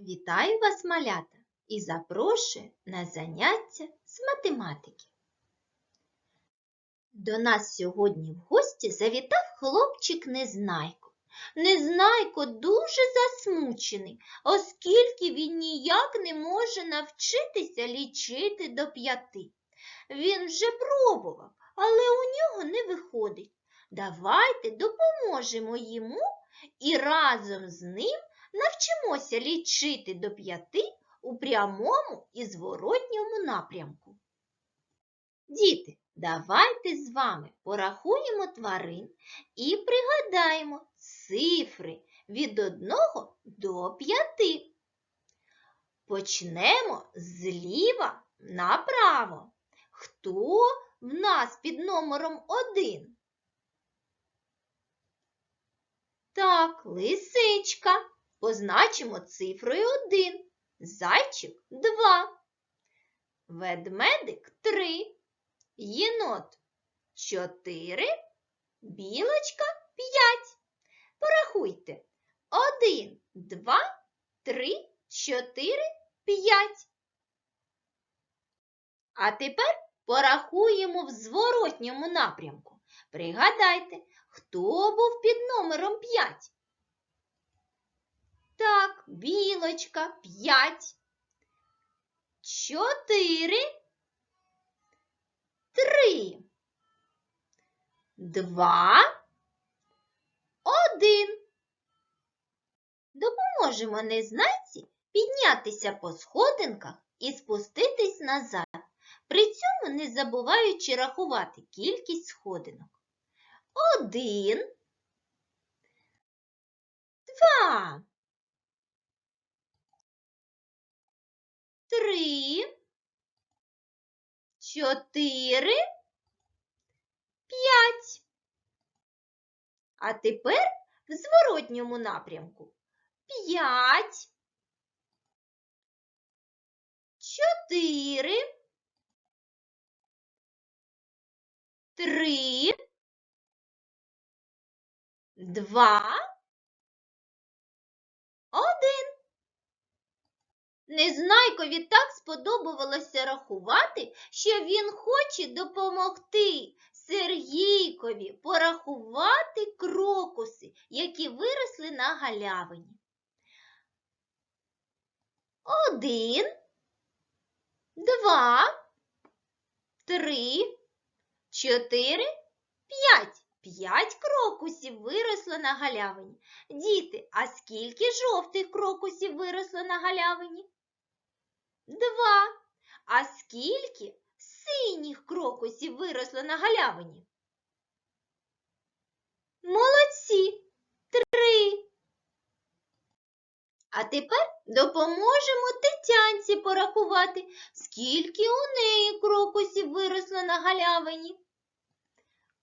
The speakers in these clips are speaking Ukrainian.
Вітаю вас, малята, і запрошую на заняття з математики. До нас сьогодні в гості завітав хлопчик Незнайко. Незнайко дуже засмучений, оскільки він ніяк не може навчитися лічити до п'яти. Він вже пробував, але у нього не виходить. Давайте допоможемо йому і разом з ним навчимося лічити до п'яти у прямому і зворотньому напрямку. Діти, давайте з вами порахуємо тварин і пригадаємо цифри від 1 до 5. Почнемо зліва направо. Хто в нас під номером 1? Так, лисичка. Позначимо цифрою 1, зайчик 2, ведмедик 3, єнот 4, білочка 5. Порахуйте 1, 2, 3, 4, 5. А тепер порахуємо в зворотньому напрямку. Пригадайте, хто був під номером 5? Так, білочка, п'ять. Чотири. Три. Два. Один. Допоможемо незнайці піднятися по сходинках і спуститись назад, при цьому не забуваючи рахувати кількість сходинок. Один. Два. Три, чотири, п'ять. А тепер в зворотньому напрямку. П'ять, чотири, три, два, один. Незнайкові так сподобалося рахувати, що він хоче допомогти Сергійкові порахувати крокуси, які виросли на галявині. Один, два, три, чотири, п'ять. П'ять крокусів виросло на галявині. Діти, а скільки жовтих крокусів виросло на галявині? Два. А скільки синіх крокусів виросло на галявині? Молодці. Три. А тепер допоможемо Тетянці порахувати, скільки у неї крокусів виросло на галявині.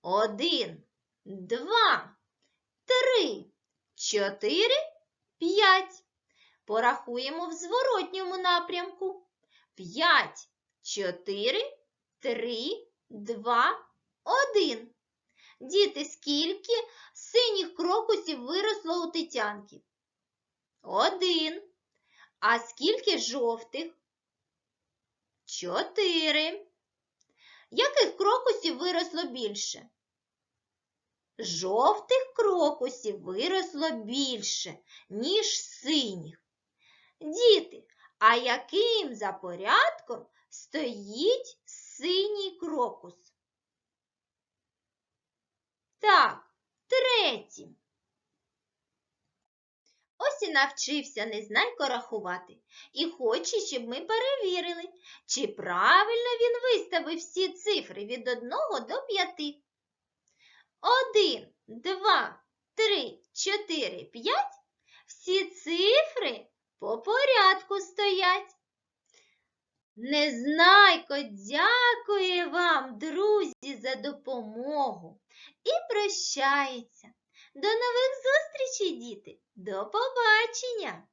Один, два, три, чотири, п'ять. Порахуємо в зворотньому напрямку. П'ять, чотири, три, два, один. Діти, скільки синіх крокусів виросло у Тетянки? Один. А скільки жовтих? Чотири. Яких крокусів виросло більше? Жовтих крокусів виросло більше, ніж синіх. Діти, а яким за порядком стоїть синій крокус? Так, третім. Ось і навчився Незнайко рахувати і хоче, щоб ми перевірили, чи правильно він виставив всі цифри від 1 до 5. Один, два, три, чотири, п'ять. Всі цифри по порядку стоять. Незнайко дякує вам, друзі, за допомогу і прощається. До нових зустрічей, діти! До побачення!